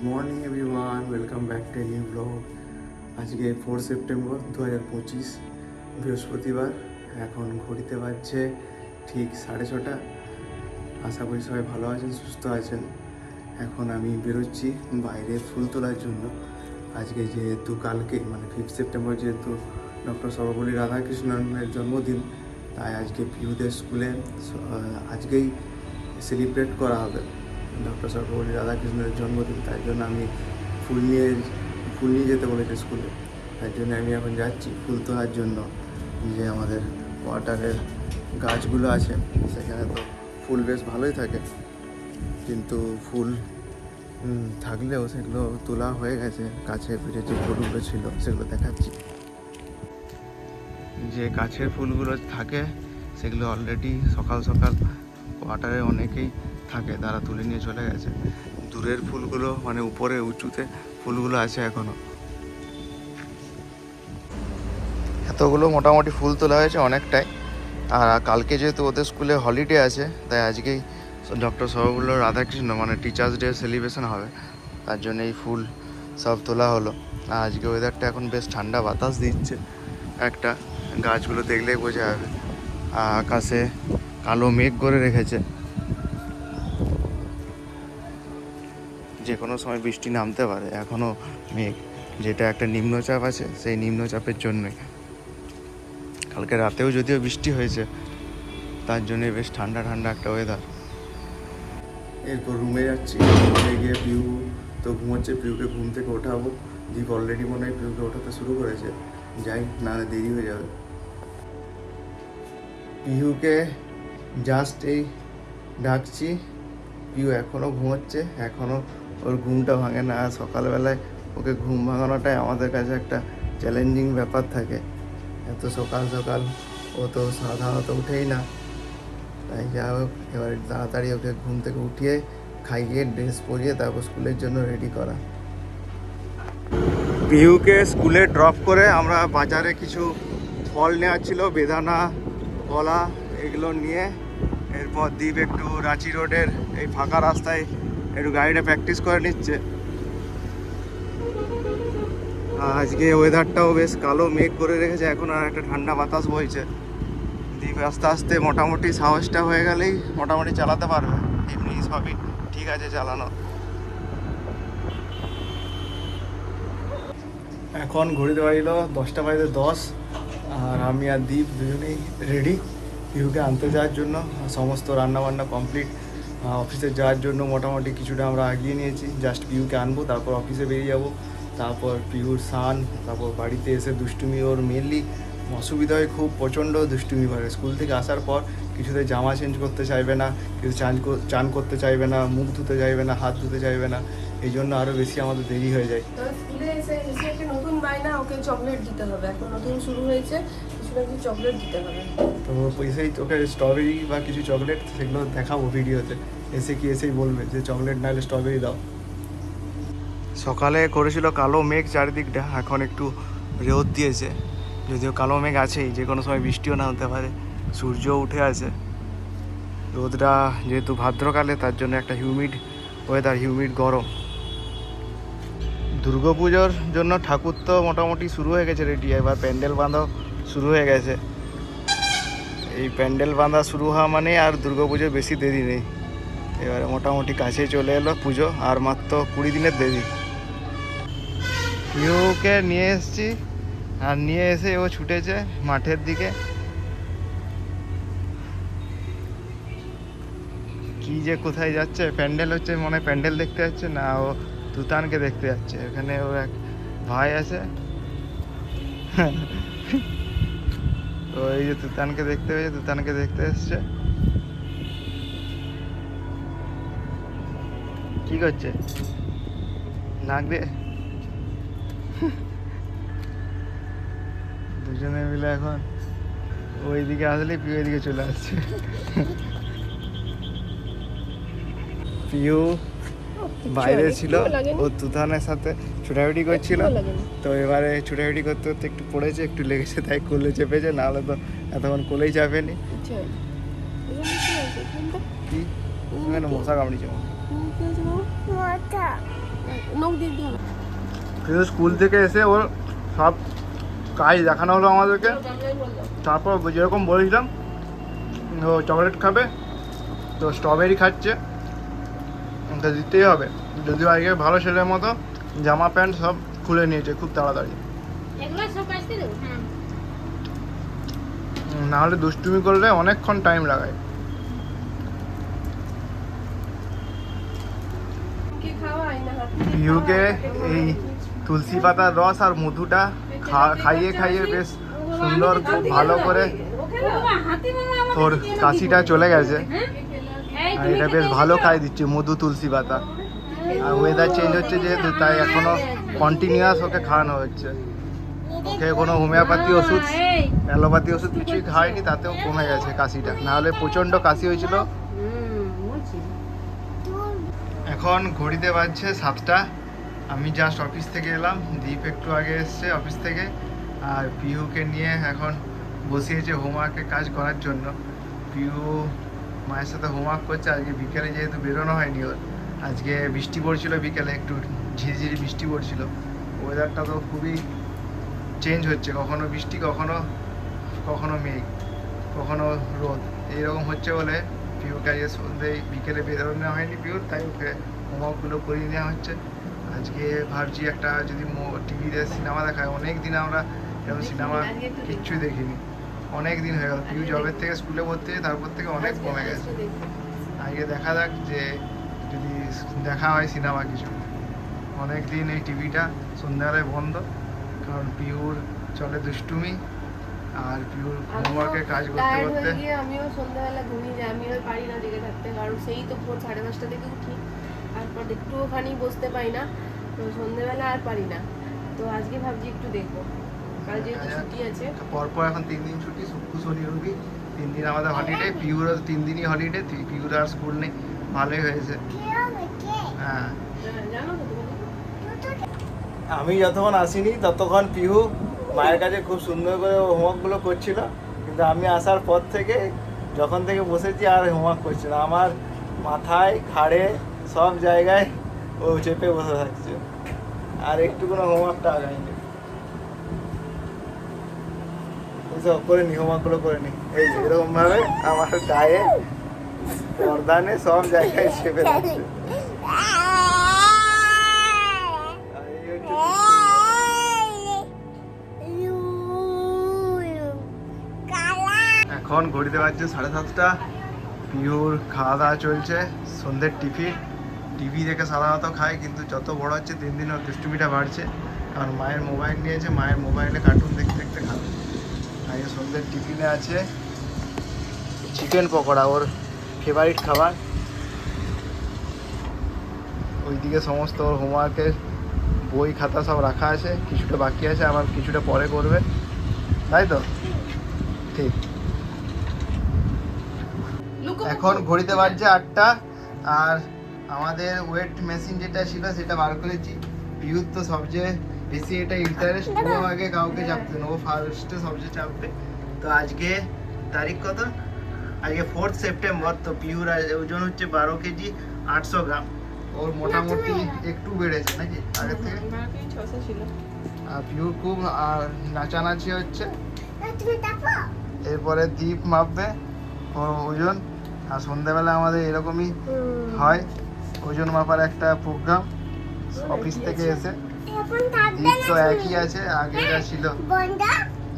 Good morning everyone welcome back to new blog আজকে four September দু হাজার পঁচিশ বৃহস্পতিবার। এখন ঘড়িতে বাজছে ঠিক সাড়ে ছটা। আশা করি সবাই ভালো আছেন, সুস্থ আছেন। এখন আমি বেরোচ্ছি বাইরে ফুল তোলার জন্য। আজকে যেহেতু কালকে মানে ফিফথ সেপ্টেম্বর যেহেতু ডক্টর সর্বপল্লী রাধাকৃষ্ণনের জন্মদিন, তাই আজকে পিউদের স্কুলে আজকেই সেলিব্রেট করা হবে। ডক্টর সর্বপল্লী রাধাকৃষ্ণের জন্মদিন, তাই জন্য আমি ফুল নিয়ে ফুল নিয়ে যেতে বলেছে স্কুলে। তাই জন্য আমি এখন যাচ্ছি ফুল তোলার জন্য। যে আমাদের ওয়াটারের গাছগুলো আছে, সেখানে তো ফুল বেশ ভালোই থাকে। কিন্তু ফুল থাকলেও সেগুলো তোলা হয়ে গেছে। কাছে পিঠে যে ফুলগুলো ছিল, সেগুলো দেখাচ্ছি। যে গাছের ফুলগুলো থাকে, সেগুলো অলরেডি সকাল সকাল কোয়ার্টারে অনেকেই থাকে, তারা তুলে নিয়ে চলে গেছে। দূরের ফুলগুলো মানে উপরে, উঁচুতে ফুলগুলো আছে এখনও। এতগুলো মোটামুটি ফুল তোলা হয়েছে অনেকটাই। আর কালকে যেহেতু ওদের স্কুলে হলিডে আছে, তাই আজকেই ডক্টর সর্বপল্লী রাধাকৃষ্ণ মানে টিচার্স ডে সেলিব্রেশন হবে। তার জন্য এই ফুল সব তোলা হলো। আর আজকে ওয়েদারটা এখন বেশ ঠান্ডা বাতাস দিচ্ছে। একটা গাছগুলো দেখলেই বোঝা যাবে। আকাশে কালো মেঘ করে রেখেছে। যে কোনো সময় বৃষ্টি নামতে পারে এখনও মেঘ। যেটা একটা নিম্নচাপ আছে, সেই নিম্নচাপের জন্যই কালকে রাতেও যদিও বৃষ্টি হয়েছে, তার জন্য বেশ ঠান্ডা ঠান্ডা একটা ওয়েদার এরপর রুমে যাচ্ছি, রুমে গিয়ে পিউ তো ঘুমোচ্ছে, পিউকে ঘুম থেকে ওঠাবো। দীপ অলরেডি মনে হয় পিউকে ওঠাতে শুরু করেছে। যাই না দেরি হয়ে যাবে। পিহুকে জাস্ট এই ডাকছি। পিউ এখনও ঘুমোচ্ছে এখনও ওর ঘুমটা ভাঙে না। আর সকালবেলায় ওকে ঘুম ভাঙানোটাই আমাদের কাছে একটা চ্যালেঞ্জিং ব্যাপার থাকে। এত সকাল সকাল ও তো সাধারণত উঠেই না। তাই যা হোক, এবার তাড়াতাড়ি ওকে ঘুম থেকে উঠিয়ে খাইয়ে ড্রেস পরিয়ে তারপর স্কুলের জন্য রেডি করা। পিহুকে স্কুলে ড্রপ করে আমরা বাজারে কিছু ফল নেওয়ার ছিল, বেদানা, কলা, এগুলো নিয়ে। এরপর দ্বীপ একটু রাঁচি রোডের এই ফাঁকা রাস্তায় একটু গাড়িটা প্র্যাকটিস করে নিচ্ছে। আজকে ওয়েদারটাও বেশ কালো, মেঘ করে রেখেছে, এখন আর একটা ঠান্ডা বাতাস বইছে। দ্বীপ আস্তে আস্তে মোটামুটি সাহসটা হয়ে গেলেই মোটামুটি চালাতে পারবে। এমনি সবই ঠিক আছে চালানো। এখন ঘড়িতে বাজিল দশটা বাজে দশ, আর আমি আর দ্বীপ দুজনেই রেডি পিহুকে আনতে যাওয়ার জন্য। সমস্ত রান্নাবান্না কমপ্লিট অফিসে যাওয়ার জন্য মোটামুটি কিছুটা আমরা এগিয়ে নিয়েছি। জাস্ট পিহুকে আনব, তারপর অফিসে বেরিয়ে যাব। তারপর পিউর স্নান, তারপর বাড়িতে এসে দুষ্টুমি ওর মেনলি অসুবিধা হয় খুব প্রচণ্ড দুষ্টুমি করে। স্কুল থেকে আসার পর কিছুতে জামা চেঞ্জ করতে চাইবে না, কিছু চান চান করতে চাইবে না, মুখ ধুতে চাইবে না, হাত ধুতে চাইবে না, এই জন্য আরও বেশি আমাদের দেরি হয়ে যায়। স্কুলে এসে একটা নতুন ওকে চকলেট দিতে হবে। এখন নতুন শুরু হয়েছে। হবে। তো এসেই তোকে স্ট্রবেরি বা কিছু চকলেট সেগুলো দেখাবো ভিডিওতে এসে কি এসেই বলবে যে চকলেট না হলে স্ট্রবেরি দাও। সকালে করেছিল কালো মেঘ চারিদিকটা, এখন একটু রোদ দিয়েছে। যদিও কালো মেঘ আছেই, যে কোনো সময় বৃষ্টিও না হতে পারে সূর্য উঠে আছে। রোদটা যেহেতু ভাদ্রকালে, তার জন্য একটা হিউমিড ওয়েদার হিউমিড গরম। দুর্গাপুজোর জন্য ঠাকুর তো মোটামুটি শুরু হয়ে গেছে রেডি এবার প্যান্ডেল বাঁধাও। শুরু হয়ে গেছে। এই প্যান্ডেল বাঁধা শুরু হওয়া মানে আর দুর্গাপুজোর বেশি দেরি নেই। এবারে মোটামুটি কাছে চলে এলো পুজো, আর মাত্র কুড়ি দিনের দেরি। পিউকে নিয়ে এসেছি, আর নিয়ে এসে ও ছুটেছে মাঠের দিকে। কি যে কোথায় যাচ্ছে, প্যান্ডেল হচ্ছে মনে প্যান্ডেল দেখতে যাচ্ছে না, ও তুতানকে দেখতে যাচ্ছে। এখানে ওর এক ভাই আছে। তো এই যে তুতানকে দেখতে পেয়েছে, তুতানকে দেখতে এসছে। কি করছে? নাক দিয়ে? দুজনে মিলে এখন ওইদিকে আসলে পিউ এদিকে চলে আসছে। পিউ বাইরে ছিল ও তুতানের সাথে ছোটাছুটি করছিল। তো এবারে ছোটাছুটি করতে করতে একটু পড়েছে একটু লেগেছে তাই কোলে চেপেছে নাহলে তো এতক্ষণ কোলেই চাপেনি। আচ্ছা। কি? মশা কামড়িছে। স্কুল থেকে এসে ওর সব কাজ দেখানো হলো আমাদেরকে। তারপর যেরকম বলেছিলাম ও চকলেট খাবে তো স্ট্রবেরি খাচ্ছে। ওকে দিতেই হবে। যদিও আজকে ভালো ছেলের মতো জামা প্যান্ট সব খুলে নিয়েছে খুব তাড়াতাড়ি। এগুলো সব আসতে দেবো? হ্যাঁ। উম, না হলে দুষ্টুমি করলে অনেকক্ষণ টাইম লাগায়। কি খাওয়াই না? হাত দিয়ে পিহুকে খাওয়াই, তাকে এই তুলসী পাতার রস আর মধুটা খা- খাইয়ে খাইয়ে বেশ সুন্দর খুব ভালো করে তোর কাশিটা চলে গেছে। হ্যাঁ? আর এটা বেশ ভালো? খাই দিচ্ছে, মধু, তুলসী পাতা। আর ওয়েদার চেঞ্জ হচ্ছে যেহেতু, তাই এখনও কন্টিনিউয়াস ওকে খাওয়ানো হচ্ছে। ওকে কোনো হোমিওপ্যাথি ওষুধ অ্যালোপ্যাথি ওষুধ কিছুই খাওয়াইনি, তাতেও কমে গেছে কাশিটা। নাহলে প্রচণ্ড কাশি হয়েছিল। এখন ঘড়িতে বাজছে সাতটা। আমি জাস্ট অফিস থেকে এলাম, দীপ একটু আগে এসছে অফিস থেকে। আর পিহুকে নিয়ে এখন বসিয়েছে হোমওয়ার্কের কাজ করার জন্য। পিহু মায়ের সাথে হোমওয়ার্ক করছে আজকে বিকেলে যেহেতু বেরোনো হয়নি ওর আজকে বৃষ্টি পড়ছিল বিকেলে একটু ঝিরিঝিরি বৃষ্টি পড়ছিল। ওয়েদারটা তো খুবই চেঞ্জ হচ্ছে কখনো বৃষ্টি কখনো কখনো মেঘ কখনো রোদ এইরকম হচ্ছে বলে পিউর আজকে সন্ধ্যে বিকেলে বেরোনো হয়নি পিউর তাই ওকে হোমওয়ার্কগুলো করিয়ে নেওয়া হচ্ছে। আজকে ভাবছি একটা যদি টিভিতে সিনেমা দেখায় অনেক দিন আমরা এরকম সিনেমা। কিচ্ছুই দেখিনি। অনেক দিন হয়ে গেল। পিউ জবের থেকে স্কুলে ভর্তি হয়েছে তারপর থেকে অনেক কমে গেছে। আগে দেখা যাক যে যদি দেখা হয় সিনেমা কিছু। অনেক দিন এই টিভিটা সন্ধ্যাবেলায় বন্ধ কারণ পিউর চলে দুষ্টুমি আর পিউর হোমওয়ার্কের কাজ করতে করতে। আমিও সন্ধ্যাবেলা ঘুমিয়ে যাই আমিও পারি না জেগে থাকতে কারণ সেই তো ভোর সাড়ে পাঁচটা থেকে উঠি। তারপর একটুখানি বসতে পারি না তো সন্ধ্যেবেলা আর পারি না। তো আজকে ভাবছি একটু দেখব। পরপর এখন তিন দিন ছুটি, শুক্র, শনি, রবি। তিন দিন আমাদের হলিডে পিউরও তিন দিনই হলিডে পিউর আর স্কুল নেই। ভালোই হয়েছে। হ্যাঁ। আমি যতক্ষণ আসিনি, ততক্ষণ পিহু মায়ের কাছে খুব সুন্দর করে হোমওয়ার্কগুলো করছিল। কিন্তু আমি আসার পর থেকে যখন থেকে বসেছি, আর হোমওয়ার্ক করছে না। আমার মাথায় ঘাড়ে সব জায়গায় ও চেপে বসে থাকছে। আর একটু কোনো হোমওয়ার্কটা আগায়নি। করে করে এই আমার গায়ে সব জায়গায় এখন ঘড়িতে বাজছে সাড়ে সাতটা। পিওর খাওয়া দাওয়া চলছে, সন্ধ্যের টিফিন টিভি দেখে সাধারণত খায় কিন্তু যত বড় হচ্ছে, দিন দিন ওর দুষ্টুমিটা বাড়ছে। কারণ মায়ের মোবাইল নিয়েছে, মায়ের মোবাইলে কার্টুন দেখতে দেখতে খাবে। আজকে সন্ধ্যের টিফিনে আছে চিকেন পকোড়া ওর ফেভারিট খাবার। ওইদিকে সমস্ত ওর হোমওয়ার্কের বই খাতা সব রাখা আছে কিছুটা বাকি আছে আবার কিছুটা পরে করবে। তাই তো? ঠিক। এখন ঘড়িতে বাজছে আটটা আর আমাদের ওয়েট মেশিন যেটা ছিল সেটা বার করেছি। পিউর তো সবচেয়ে বেশি এটা ইন্টারেস্ট ও আগে কাউকে চাপতে না ও ফার্স্টে সবচেয়ে চাপবে তো আজকে তারিখ কত? আজকে ফোর্থ সেপ্টেম্বর তো পিউর ওজন হচ্ছে বারো কেজি আটশো গ্রাম। ওর মোটামুটি একটু বেড়েছে নাকি আগের থেকে? আমার কি ছশো ছিল। আর পিউর খুব আর নাচানাচি হচ্ছে। এরপরে দ্বীপ মাপবে ওর ওজন। আর সন্ধ্যাবেলা আমাদের এরকমই হয়। ওজন মাপার একটা প্রোগ্রাম অফিস থেকে এসে। তো একই আছে আগে যা ছিল।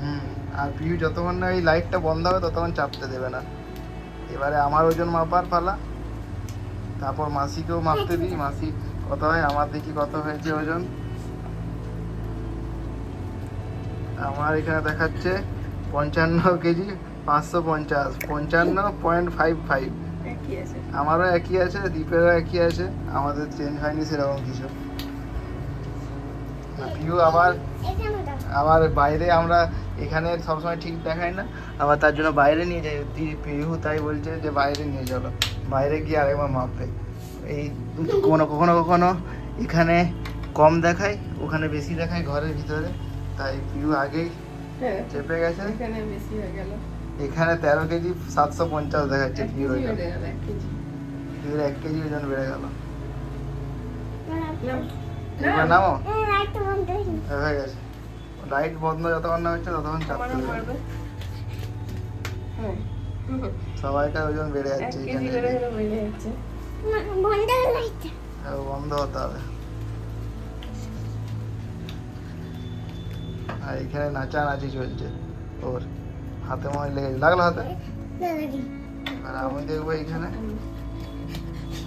হুম আর পিউ যতক্ষণ না এই লাইটটা বন্ধ হবে ততক্ষণ চাপতে দেবে না। এবারে আমার ওজন মাপার পালা। তারপর মাসিকেও মাপতে দিই মাসি কত হয় আমার দেখি কত হয়েছে ওজন। আমার এখানে দেখাচ্ছে পঞ্চান্ন কেজি পাঁচশো পঞ্চাশ পঞ্চান্ন পয়েন্ট ফাইভ ফাইভ। আমারও একই আছে দ্বীপেরও একই আছে আমাদের চেঞ্জ হয়নি সেরকম কিছু। পিউ আবার আবার বাইরে আমরা এখানে সবসময় ঠিক দেখাই না আবার তার জন্য বাইরে নিয়ে যাই। পিহু তাই বলছে যে বাইরে নিয়ে চলো। বাইরে গিয়ে আরেকবার মাপবে এই কোনো কখনো কখনো এখানে কম দেখায় ওখানে বেশি দেখায় ঘরের ভিতরে। তাই পিহু আগেই হ্যাঁ চেপে গেছে। এখানে বেশি হয়ে গেল। এখানে তেরো কেজি সাতশো পঞ্চাশ দেখাচ্ছে কেজি ওজন গেল, এক কেজি। পিউর এক কেজি ওজন বেড়ে গেল। এবার নামো? হয়ে গেছে। লাইট বন্ধ যতক্ষণ না হচ্ছে ততক্ষণ চাপতে হ্যাঁ সবাইকার ওজন বেড়ে যাচ্ছে হ্যাঁ, বন্ধ হতে হবে। আর এখানে নাচানাচি চলছে। ওর হাতে মনে হয় লেগে লাগল হাতে? আর আমি দেখব এখানে।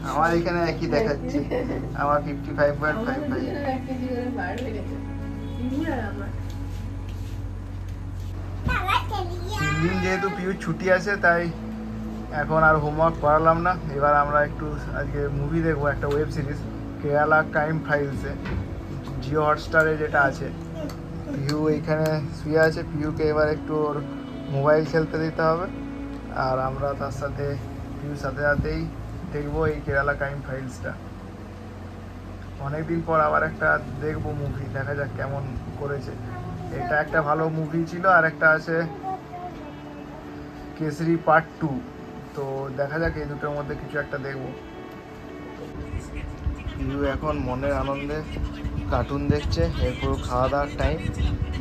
আমার এখানে একই দেখাচ্ছে। আমার fifty five point five five তিন দিন যেহেতু পিউর ছুটি আছে, তাই এখন আর হোমওয়ার্ক করালাম না। এবার আমরা একটু আজকে মুভি দেখব, একটা ওয়েব সিরিজ কেরালা ক্রাইম ফাইলসে জিও হটস্টারে যেটা আছে। পিউ এইখানে শুয়ে আছে। পিউকে এবার একটু ওর মোবাইল খেলতে দিতে হবে। আর আমরা তার সাথে, পিউর সাথে সাথেই দেখব এই কেরালা ক্রাইম ফাইলসটা। অনেকদিন পর আবার একটা দেখব মুভি দেখা যাক কেমন করেছে। এটা একটা ভালো মুভি ছিল, আর একটা আছে কেসরি পার্ট টু তো দেখা যাক এই দুটোর মধ্যে কিছু একটা দেখব। ইউ এখন মনের আনন্দে কার্টুন দেখছে, এরপর খাওয়া দাওয়ার টাইম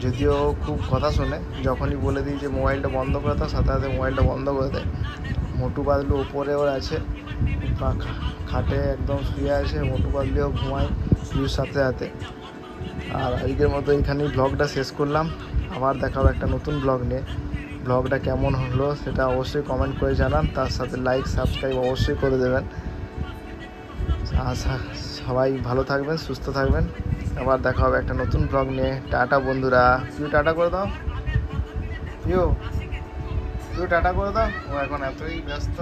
যদিও খুব কথা শোনে, যখনই বলে দিই যে মোবাইলটা বন্ধ করে দাও, সাথে সাথে মোবাইলটা বন্ধ করে দেয় মোটু বাদলু ওপরে ওর আছে। খাটে একদম শুয়ে আছে, মোটু বাদলিও ঘুমায়, পিউর সাথে সাথে। আর আজকের মতো এখানেই ব্লগটা শেষ করলাম। আবার দেখাবো একটা নতুন ব্লগ নিয়ে। ব্লগটা কেমন হলো সেটা অবশ্যই কমেন্ট করে জানান। তার সাথে লাইক সাবস্ক্রাইব অবশ্যই করে দেবেন। সবাই ভালো থাকবেন, সুস্থ থাকবেন। আবার দেখা হবে একটা নতুন ব্লগ নিয়ে। টাটা বন্ধুরা। পিউ, টাটা করে দাও। পিউ পিউ, টাটা করে দাও। ও এখন এতই ব্যস্ত।